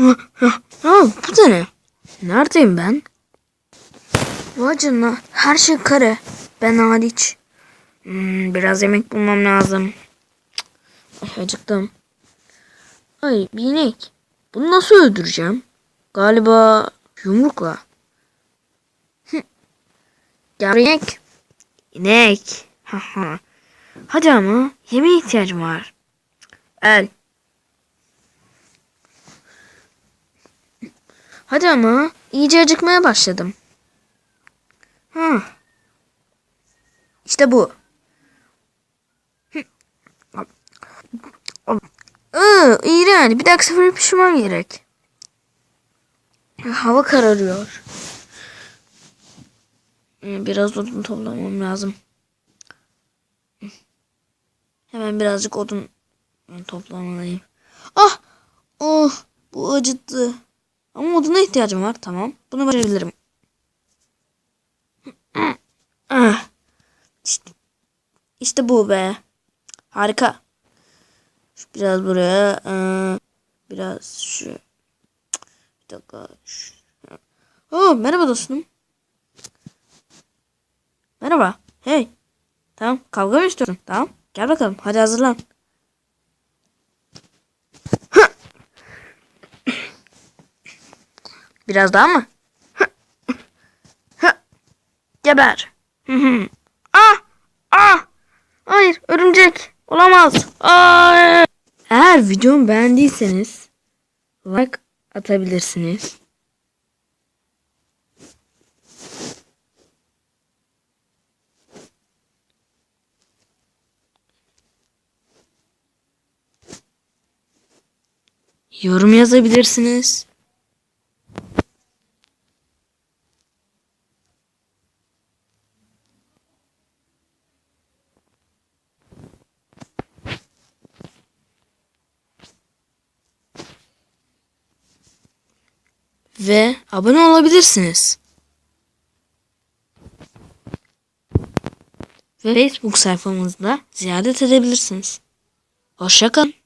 Ha, bu da ne? Neredeyim ben? Vay canına her şey kare. Ben hariç. Hmm, biraz yemek bulmam lazım. Ay, acıktım. Ay bir inek. Bunu nasıl öldüreceğim? Galiba yumrukla. Gel inek. İnek. Hadi ama yemeğe ihtiyacım var. El. Hadi ama iyice acıkmaya başladım. Ha. İşte bu. Hı. Iı, iğrenç. Bir dahaki sefere pişirmem gerek. Hava kararıyor. Ee, Biraz odun toplamam lazım. Hemen birazcık odun toplamalıyım. Ah! Oh! Bu acıttı. Ama oduna ihtiyacım var. Tamam. Bunu başarabilirim. İşte, işte bu be. Harika. Şu biraz buraya. ee, biraz şu. Bir dakika. Oh, merhaba dostum. Merhaba. Hey. Tamam. Kavga mı istiyorsun? Tamam. Gel bakalım. Hadi hazırlan. Biraz daha mı? Geber. ah! Ah! Hayır, örümcek. Olamaz. Hayır. Eğer videomu beğendiyseniz like atabilirsiniz. Yorum yazabilirsiniz. Ve abone olabilirsiniz. Ve Facebook sayfamızda ziyaret edebilirsiniz. Hoşçakalın.